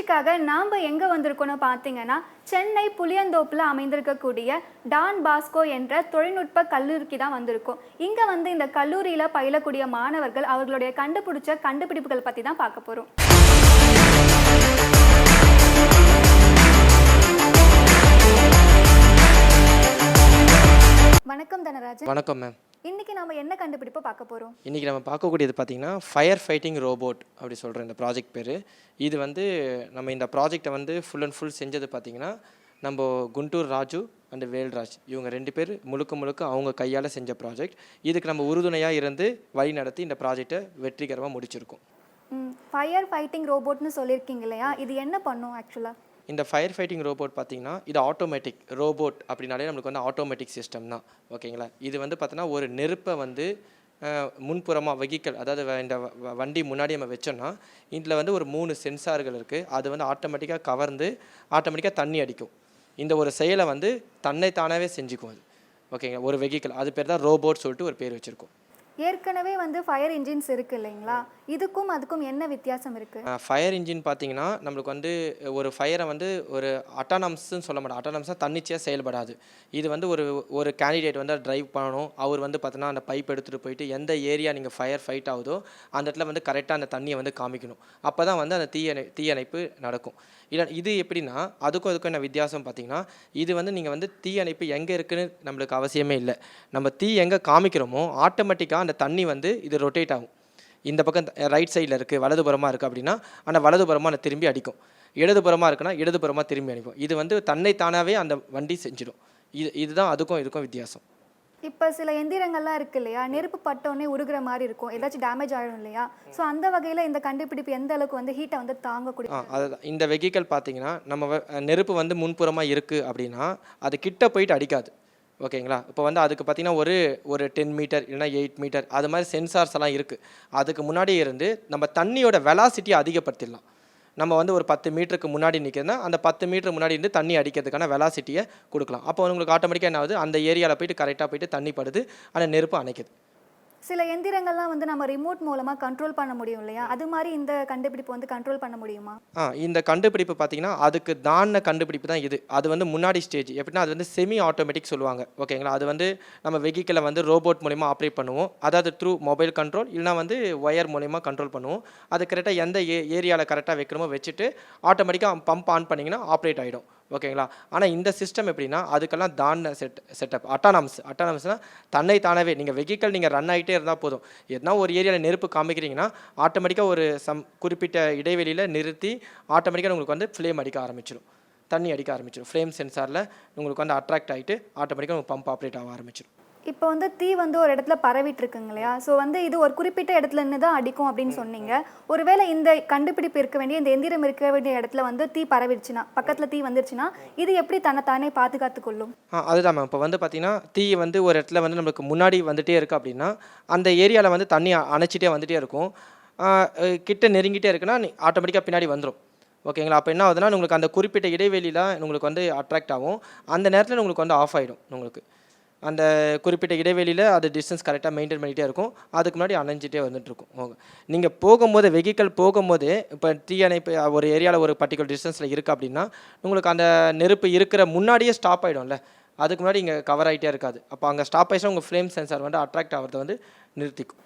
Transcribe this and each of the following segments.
நிகழ்ச்சிக்காக நாம் எங்கே வந்திருக்கோன்னு பார்த்தீங்கன்னா சென்னை புளியந்தோப்பில் அமைந்திருக்கக்கூடிய டான் பாஸ்கோ என்ற தொழில்நுட்ப கல்லூரிக்கு தான் வந்திருக்கோம். இங்கே வந்து இந்த கல்லூரியில் பயிலக்கூடிய மாணவர்கள் அவர்களுடைய கண்டுபிடிச்ச கண்டுபிடிப்புகள் பற்றி தான் பார்க்க போகிறோம் வணக்கம் தனராஜன். வணக்கம் மேம் இன்னைக்கு நாம என்ன கண்டுபிடிப்பை பார்க்க போகிறோம் இன்றைக்கி நம்ம பார்க்கக்கூடியது பார்த்தீங்கன்னா ஃபயர் ஃபைட்டிங் ரோபோட் அப்படி சொல்கிற இந்த ப்ராஜெக்ட் பேர். இது வந்து நம்ம இந்த ப்ராஜெக்டை வந்து ஃபுல் அண்ட் ஃபுல் செஞ்சது பார்த்தீங்கன்னா நம்ம குண்டூர் ராஜு அண்ட் வேல்ராஜ். இவங்க ரெண்டு பேர் முழுக்க முழுக்க அவங்க கையால் செஞ்ச ப்ராஜெக்ட் இதுக்கு நம்ம உறுதுணையாக இருந்து வழி நடத்தி இந்த ப்ராஜெக்டை வெற்றிகரமாக முடிச்சிருக்கோம். ஃபயர் ஃபைட்டிங் ரோபோட்னு சொல்லியிருக்கீங்க இல்லையா? இது என்ன பண்ணும் ஆக்சுவலாக இந்த ஃபயர் ஃபைட்டிங் ரோபோட் பார்த்தீங்கன்னா இது ஆட்டோமேட்டிக் ரோபோட் அப்படின்னாலே நம்மளுக்கு வந்து ஆட்டோமேட்டிக் சிஸ்டம் தான். ஓகேங்களா? இது வந்து பார்த்தோன்னா ஒரு நெருப்பை வந்து முன்புறமாக வெஹிக்கல் அதாவது வ- இந்த வ- வண்டி முன்னாடி நம்ம வச்சோம்னா இதில் வந்து ஒரு மூணு சென்சார்கள் இருக்குது அது வந்து ஆட்டோமேட்டிக்காக கவர்ந்து ஆட்டோமேட்டிக்காக தண்ணி அடிக்கும். இந்த ஒரு செயலை வந்து தன்னை தானாகவே செஞ்சுக்கும் அது. ஓகேங்களா? ஒரு வெஹிக்கல் அது பேர் தான் ரோபோட் சொல்லிட்டு ஒரு பேர் வச்சுருக்கோம். ஏற்கனவே வந்து ஃபயர் இன்ஜின்ஸ் இருக்கு இல்லைங்களா? இதுக்கும் அதுக்கும் என்ன வித்தியாசம் இருக்கு? ஃபயர் இன்ஜின் பார்த்தீங்கன்னா நம்மளுக்கு வந்து ஒரு ஃபயரை வந்து ஒரு அட்டானம்ஸ்ன்னு சொல்ல மாட்டோம். அட்டானம்ஸாக தன்னிச்சையாக செயல்படாது. இது வந்து ஒரு ஒரு கேண்டிடேட் வந்து டிரைவ் பண்ணணும். அவர் வந்து பார்த்தோன்னா அந்த பைப் எடுத்துகிட்டு போயிட்டு எந்த ஏரியா நீங்கள் ஃபயர் ஃபைட் ஆகுதோ அந்த இடத்துல வந்து கரெக்டாக அந்த தண்ணியை வந்து காமிக்கணும். அப்போ தான் வந்து அந்த தீயணை தீயணைப்பு நடக்கும். இல்லை இது எப்படின்னா அதுக்கும் அதுக்கும் என்ன வித்தியாசம் பார்த்தீங்கன்னா இது வந்து நீங்கள் வந்து தீயணைப்பு எங்கே இருக்குன்னு நம்மளுக்கு அவசியமே இல்லை. நம்ம தீ எங்கே காமிக்கிறோமோ ஆட்டோமேட்டிக்காக அந்த தண்ணி வந்து இது ரொட்டேட் ஆகும். இந்த பக்கம் ரைட் சைடில் இருக்குது வலதுபுறமாக இருக்குது அப்படின்னா அந்த வலதுபுறமாக அந்த திரும்பி அடிக்கும். இடதுபுறமாக இருக்குன்னா இடதுபுறமாக திரும்பி அடிக்கும். இது வந்து தன்னை தானாகவே அந்த வண்டி செஞ்சிடும். இது இதுதான் அதுக்கும் இதுக்கும் வித்தியாசம். இப்போ சில எந்திரங்கள்லாம் இருக்கு இல்லையா? நெருப்பு பட்டோடனே உருகுற மாதிரி இருக்கும். ஏதாச்சும் டேமேஜ் ஆகிடும் இல்லையா? ஸோ அந்த வகையில் இந்த கண்டுபிடிப்பு எந்த அளவுக்கு வந்து ஹீட்டை வந்து தாங்கக்கூடிய ஆ அதுதான். இந்த வெஹிக்கல் பார்த்தீங்கன்னா நம்ம நெருப்பு வந்து முன்புறமாக இருக்குது அப்படின்னா அது கிட்ட போயிட்டு அடிக்காது. ஓகேங்களா? இப்போ வந்து அதுக்கு பார்த்தீங்கன்னா ஒரு ஒரு டென் மீட்டர் இல்லைன்னா எயிட் மீட்டர் அது மாதிரி சென்சார்ஸ் எல்லாம் இருக்குது அதுக்கு முன்னாடியே இருந்து நம்ம தண்ணியோட வெலாசிட்டியை அதிகப்படுத்திடலாம். நம்ம வந்து ஒரு பத்து மீட்டருக்கு முன்னாடி நிற்கிறதுனா அந்த பத்து மீட்டர் முன்னாடி இருந்து தண்ணி அடிக்கிறதுக்கான வெலாசிட்டியை கொடுக்கலாம். அப்போ உங்களுக்கு ஆட்டோமேட்டிக்காக என்ன ஆகுது? அந்த ஏரியாவில் போயிட்டு கரெக்டாக போயிட்டு தண்ணி படுது அந்த நெருப்பு அணைக்குது. சில எந்திரங்கள்லாம் வந்து நம்ம ரிமோட் மூலமாக கண்ட்ரோல் பண்ண முடியும் இல்லையா? அது மாதிரி இந்த கண்டுபிடிப்பு வந்து கண்ட்ரோல் பண்ண முடியுமா? ஆ இந்த கண்டுபிடிப்பு பார்த்தீங்கன்னா அதுக்கு தான கண்டுபிடிப்பு தான் இது. அது வந்து முன்னாடி ஸ்டேஜ் எப்படின்னா அது வந்து செமி ஆட்டோமேட்டிக் சொல்லுவாங்க. ஓகேங்களா? அது வந்து நம்ம வெஹிக்கிளை வந்து ரோபோட் மூலிமா ஆப்ரேட் பண்ணுவோம். அதாவது த்ரூ மொபைல் கண்ட்ரோல் இல்லைனா வந்து ஒயர் மூலிமா கண்ட்ரோல் பண்ணுவோம். அது கரெக்டாக எந்த ஏ ஏரியாவில் கரெக்டாக வைக்கிறோமோ வச்சுட்டு ஆட்டோமேட்டிக்காக பம்ப் ஆன் பண்ணிங்கன்னா ஆப்ரேட் ஆகிடும் ஓகேங்களா? ஆனால் இந்த சிஸ்டம் எப்படின்னா அதுக்கெல்லாம் தான செட் செட்டப் அட்டானம்ஸ் அட்டானம்ஸ்னால் தன்னை தானவே. நீங்கள் வெஹிக்கல் நீங்கள் ரன் ஆகிட்டே இருந்தால் போதும். எதனா ஒரு ஏரியாவில் நெருப்பு காமிக்கிறீங்கன்னா ஆட்டோமேட்டிக்காக ஒரு சம் குறிப்பிட்ட இடைவெளியில் நிறுத்தி ஆட்டோமேட்டிக்காக உங்களுக்கு வந்து ஃப்ளேம் அடிக்க ஆரம்பிச்சிடும் தண்ணி அடிக்க ஆரம்பிச்சிடும் ஃப்ளேம் சென்சாரில் உங்களுக்கு வந்து அட்ராக்ட் ஆகிட்டு ஆட்டோமேட்டிக்காக உங்களுக்கு பம்ப் ஆப்ரேட் ஆக ஆரம்பிச்சிடும் இப்போ வந்து தீ வந்து ஒரு இடத்துல பரவிட்டு இருக்குங்க இல்லையா ஸோ வந்து இது ஒரு குறிப்பிட்ட இடத்துல இருந்து தான் அடிக்கும் அப்படின்னு சொன்னீங்க. ஒருவேளை இந்த கண்டுபிடிப்பு இருக்க வேண்டிய இந்த எந்திரம் இருக்க வேண்டிய இடத்துல வந்து தீ பரவிடுச்சுன்னா பக்கத்தில் தீ வந்துருச்சுன்னா இது எப்படி தன்னை தானே பாதுகாத்து கொள்ளும்? அதுதான் மேம் இப்போ வந்து பார்த்தீங்கன்னா தீ வந்து ஒரு இடத்துல வந்து நம்மளுக்கு முன்னாடி வந்துட்டே இருக்குது அப்படின்னா அந்த ஏரியாவில் வந்து தண்ணி அணைச்சிட்டே வந்துட்டே இருக்கும். கிட்ட நெருங்கிட்டே இருக்குன்னா ஆட்டோமேட்டிக்காக பின்னாடி வந்துடும் ஓகேங்களா? அப்போ என்ன ஆகுதுன்னா உங்களுக்கு அந்த குறிப்பிட்ட இடைவெளியில் உங்களுக்கு வந்து அட்ராக்ட் ஆகும். அந்த நேரத்தில் உங்களுக்கு வந்து ஆஃப் ஆகிடும் உங்களுக்கு. அந்த குறிப்பிட்ட இடைவெளியில் அது டிஸ்டன்ஸ் கரெக்டாக மெயின்டைன் பண்ணிகிட்டே இருக்கும். அதுக்கு முன்னாடி அணைஞ்சிட்டே வந்துட்டுருக்கும். நீங்கள் போகும்போது வெஹிக்கல் போகும்போது இப்போ தீயணைப்பு அஹ், ஒரு ஏரியாவில் ஒரு பர்டிகுலர் டிஸ்டன்ஸில் இருக்குது அப்படின்னா உங்களுக்கு அந்த நெருப்பு இருக்கிற முன்னாடியே ஸ்டாப் ஆகிடும்ல அதுக்கு முன்னாடி இங்கே கவர் ஆகிட்டே இருக்காது. அப்போ அங்கே ஸ்டாப் ஆயிடுச்சுன்னா உங்கள் ஃப்ளேம் சென்சார் வந்து அட்ராக்ட் ஆகிறத வந்து நிறுத்திக்கும்.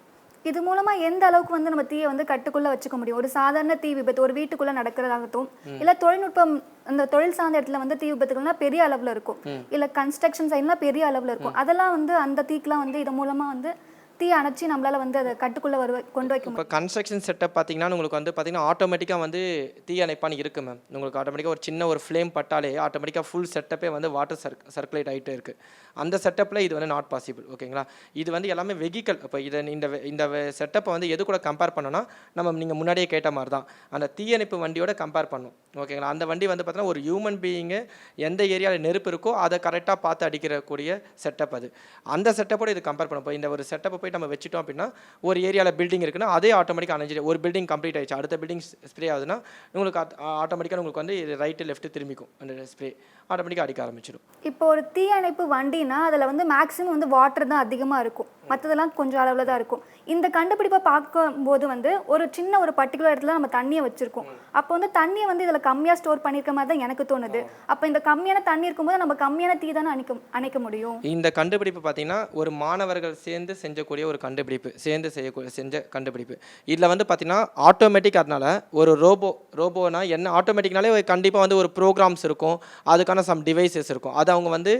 இது மூலமா எந்த அளவுக்கு வந்து நம்ம தீயை வந்து கட்டுக்குள்ள வச்சுக்க முடியும்? ஒரு சாதாரண தீ விபத்து ஒரு வீட்டுக்குள்ள நடக்கிறதாகட்டும் இல்ல தொழில்நுட்பம் அந்த தொழில் சார்ந்த இடத்துல வந்து தீ விபத்துகள்லாம் பெரிய அளவுல இருக்கும். இல்ல கன்ஸ்ட்ரக்ஷன் சைட்லாம் பெரிய அளவுல இருக்கும். அதெல்லாம் வந்து அந்த தீக்கெல்லாம் வந்து இது மூலமா வந்து தீ அணைச்சி நம்மளால வந்து அதை கட்டுக்குள்ள வரு கொண்டு வைக்க இப்போ கன்ஸ்ட்ரக்ஷன் செட்டப் பார்த்தீங்கன்னா உங்களுக்கு வந்து பார்த்தீங்கன்னா ஆட்டோமேட்டிக்காக வந்து தீ அணைப்பான்னு இருக்குது மேம் உங்களுக்கு ஆட்டோமேட்டிக்காக ஒரு சின்ன ஒரு ஃப்ளேம் பட்டாலே ஆட்டோமேட்டிக்காக ஃபுல் செட்டப்பே வந்து வாட்டர் சர்க் சர்க்குலேட் ஆகிட்டே இருக்குது அந்த செட்டப்பில் இது வந்து நாட் பாசிபிள் ஓகேங்களா இது வந்து எல்லாமே வெஹிக்கல் இப்போ இதை இந்த இந்த செட்டப்பை வந்து எது கூட கம்பேர் பண்ணோன்னா நம்ம நீங்கள் முன்னாடியே கேட்ட மாதிரி தான். அந்த தீயணைப்பு வண்டியோட கம்பேர் பண்ணும் ஓகேங்களா அந்த வண்டி வந்து பார்த்தீங்கன்னா ஒரு ஹியூமன் பீயிங்கு எந்த ஏரியாவில் நெருப்பு இருக்கோ அதை கரெக்டாக பார்த்து அடிக்கிறக்கூடிய செட்டப் அது. அந்த செட்டப்போட இது கம்பேர் பண்ண இப்போ இந்த ஒரு செட்டப்பை போய் நம்ம வச்சுட்டோம் அப்படின்னா ஒரு ஏரியாவில் பில்டிங் இருக்குன்னா அதே ஆட்டோமேட்டிக்காக அணைஞ்சிடும் ஒரு பில்டிங் கம்ப்ளீட் ஆயிடுச்சு. அடுத்த பில்டிங் ஸ்ப்ரே ஆகுதுன்னா உங்களுக்கு ஆட்டோமேட்டிக்காக உங்களுக்கு வந்து ரைட்டு லெஃப்ட் திரும்பிக்கும். அந்த ஸ்ப்ரே ஆட்டோமேட்டிக்காக அடிக்க ஆரம்பிச்சிடும். இப்போ ஒரு தீயணைப்பு வண்டினா அதில் வந்து மேக்ஸிமம் வந்து வாட்டர் தான் அதிகமாக இருக்கும். மற்றதெல்லாம் கொஞ்சம் அளவில் தான் இருக்கும். இந்த கண்டுபிடிப்பை பார்க்கும்போது வந்து ஒரு சின்ன ஒரு பர்டிகுலர் இடத்துல நம்ம தண்ணியை வச்சுருக்கோம். அப்போ வந்து தண்ணியை வந்து இதில் கம்மியாக ஸ்டோர் பண்ணியிருக்க மாதிரி தான் எனக்கு தோணுது. அப்போ இந்த கம்மியான தண்ணி இருக்கும்போது நம்ம கம்மியான தீ தானே அணைக்க அணைக்க முடியும்? இந்த கண்டுபிடிப்பு பார்த்தீங்கன்னா ஒரு மாணவர்கள் சேர்ந்து செஞ்சக்கூடிய ஒரு கண்டுபிடிப்பு சேர்ந்து செய்யக்கூடிய செஞ்ச கண்டுபிடிப்பு. இதில் வந்து பார்த்தீங்கன்னா ஆட்டோமேட்டிக் அதனால ஒரு ரோபோ ரோபோனா என்ன ஆட்டோமேட்டிக்னாலே கண்டிப்பாக வந்து ஒரு ப்ரோக்ராம்ஸ் இருக்கும். அதுக்கான சம் டிவைசஸ் இருக்கும். அது அவங்க வந்து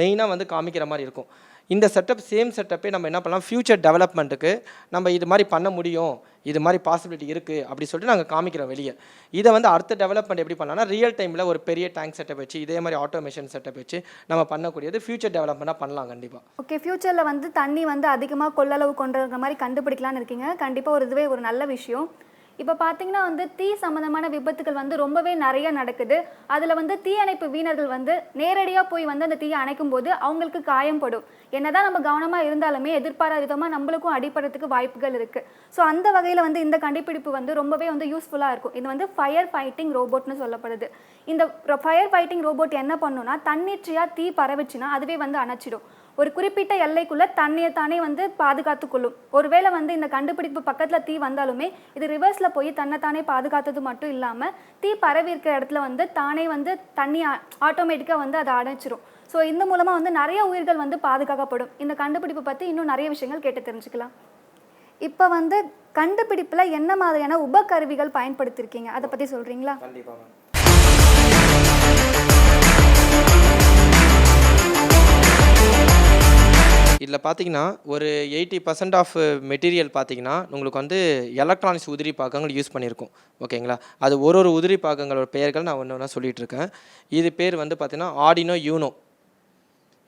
மெயினாக வந்து காமிக்கிற மாதிரி இருக்கும். இந்த செட்டப் சேம் செட்டப்பே நம்ம என்ன பண்ணலாம்? ஃப்யூச்சர் டெவலப்மெண்ட்டுக்கு நம்ம இது மாதிரி பண்ண முடியும். இது மாதிரி பாசிபிலிட்டி இருக்குது அப்படி சொல்லிட்டு நாங்கள் காமிக்கிறோம் வெளியே. இதை வந்து அடுத்த டெவலப்மெண்ட் எப்படி பண்ணலாம்னா ரியல் டைமில் ஒரு பெரிய டேங்க் செட்டப் வச்சு இதே மாதிரி ஆட்டோமேஷன் செட்டப் வச்சு நம்ம பண்ணக்கூடியது ஃப்யூச்சர் டெவலப்மெண்ட்டாக பண்ணலாம் கண்டிப்பாக ஓகே ஃப்யூச்சரில் வந்து தண்ணி வந்து அதிகமாக கொள்ளளவு கொண்டுற மாதிரி கண்டுபிடிக்கலான்னு இருக்கீங்க. கண்டிப்பாக ஒரு இதுவே ஒரு நல்ல விஷயம். இப்போ பார்த்தீங்கன்னா வந்து தீ சம்மந்தமான விபத்துகள் வந்து ரொம்பவே நிறைய நடக்குது. அதில் வந்து தீயணைப்பு வீரர்கள் வந்து நேரடியாக போய் வந்து அந்த தீயை அணைக்கும் போது அவங்களுக்கு காயம்படும். என்னதான் நம்ம கவனமாக இருந்தாலுமே எதிர்பாராத விதமாக நம்மளுக்கும் அடிப்படுறதுக்கு வாய்ப்புகள் இருக்குது ஸோ அந்த வகையில் வந்து இந்த கண்டுபிடிப்பு வந்து ரொம்பவே வந்து யூஸ்ஃபுல்லாக இருக்கும். இது வந்து ஃபயர் ஃபைட்டிங் ரோபோட்னு சொல்லப்படுது. இந்த ஃபயர் ஃபைட்டிங் ரோபோட் என்ன பண்ணுன்னா தன்னிச்சையாக தீ பரவிச்சுன்னா அதுவே வந்து அணைச்சிடும். ஒரு குறிப்பிட்ட எல்லைக்குள்ள தன்னையை தானே வந்து பாதுகாத்து கொள்ளும் ஒருவேளை வந்து இந்த கண்டுபிடிப்பு பக்கத்துல தீ வந்தாலுமே இது ரிவர்ஸ்ல போய் தன்னைத்தானே பாதுகாத்தது மட்டும் இல்லாம தீ பரவி இருக்கிற இடத்துல வந்து தானே வந்து தண்ணி ஆட்டோமேட்டிக்காக வந்து அதை அடைச்சிரும் ஸோ இந்த மூலமா வந்து நிறைய உயிர்கள் வந்து பாதுகாக்கப்படும். இந்த கண்டுபிடிப்பு பத்தி இன்னும் நிறைய விஷயங்கள் கேட்டு தெரிஞ்சுக்கலாம். இப்போ வந்து கண்டுபிடிப்புல என்ன மாதிரியான உபகருவிகள் பயன்படுத்தியிருக்கீங்க அதை பத்தி சொல்றீங்களா? கண்டிப்பாக இதில் பார்த்தீங்கன்னா ஒரு எயிட்டி பர்சன்ட் ஆஃப் மெட்டீரியல் பார்த்தீங்கன்னா உங்களுக்கு வந்து எலக்ட்ரானிக்ஸ் உதிரி பாகங்கள் யூஸ் பண்ணியிருக்கோம். ஓகேங்களா? அது ஒரு ஒரு உதிரி பாகங்களோட பெயர்கள் நான் ஒன்று ஒன்றா சொல்லிட்டு இருக்கேன் இது பேர் வந்து பார்த்தீங்கன்னா ஆடினோ யூனோ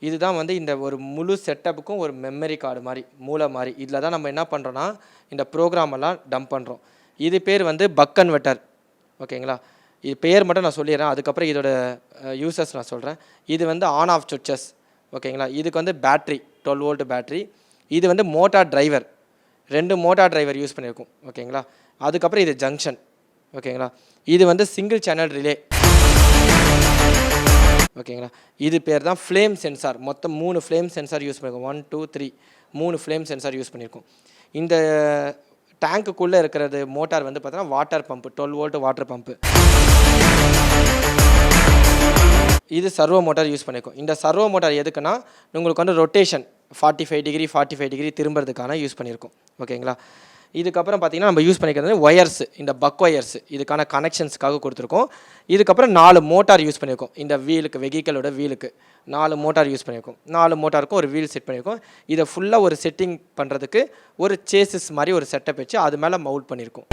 இதுதான் வந்து இந்த ஒரு முழு செட்டப்புக்கும் ஒரு மெமரி கார்டு மாதிரி மூளை மாதிரி. இதில் தான் நம்ம என்ன பண்ணுறோன்னா இந்த ப்ரோக்ராமெல்லாம் டம்ப் பண்ணுறோம். இது பேர் வந்து பக் கன்வெர்ட்டர் ஓகேங்களா? இது பேர் மட்டும் நான் சொல்லிடுறேன். அதுக்கப்புறம் இதோட யூசஸ் நான் சொல்கிறேன். இது வந்து ஆன் ஆஃப் சுவிச்சஸ் ஓகேங்களா? இதுக்கு வந்து பேட்ரி டுவெல் வோல்ட் பேட்ரி இது வந்து மோட்டார் டிரைவர் ரெண்டு மோட்டார் டிரைவர் யூஸ் பண்ணியிருக்கும். ஓகேங்களா? அதுக்கப்புறம் இது ஜங்ஷன் ஓகேங்களா? இது வந்து சிங்கிள் சேனல் ரிலே ஓகேங்களா? இது பேர் தான் ஃப்ளேம் சென்சார் மொத்தம் மூணு ஃப்ளேம் சென்சார் யூஸ் பண்ணியிருக்கோம். ஒன் டூ த்ரீ மூணு ஃப்ளேம் சென்சார் யூஸ் பண்ணியிருக்கோம். இந்த டேங்க்குள்ளே இருக்கிறது மோட்டார் வந்து பார்த்தோன்னா water pump twelve volt water pump இது சர்வோ மோட்டார் யூஸ் பண்ணியிருக்கோம் இந்த சர்வோ மோட்டார் எதுக்குன்னா உங்களுக்கு வந்து rotation forty five degree forty five degree திரும்புறதுக்கான use பண்ணியிருக்கோம் ஓகேங்களா? இதுக்கப்புறம் பார்த்தீங்கன்னா நம்ம யூஸ் பண்ணிக்கிறது ஒயர்ஸ் இந்த பக் ஒயர்ஸ் இதுக்கான கனெக்ஷன்ஸ்க்காக கொடுத்துருக்கோம். இதுக்கப்புறம் நாலு மோட்டார் யூஸ் பண்ணியிருக்கோம் இந்த வீலுக்கு வெஹிக்கலோட வீலுக்கு நாலு மோட்டார் யூஸ் பண்ணியிருக்கோம் நாலு மோட்டாருக்கும் ஒரு வீல் செட் பண்ணியிருக்கோம் இதை ஃபுல்லாக ஒரு செட்டிங் பண்ணுறதுக்கு ஒரு சேசஸ் மாதிரி ஒரு செட்டப் வச்சு அது மேலே மவுட் பண்ணியிருக்கோம்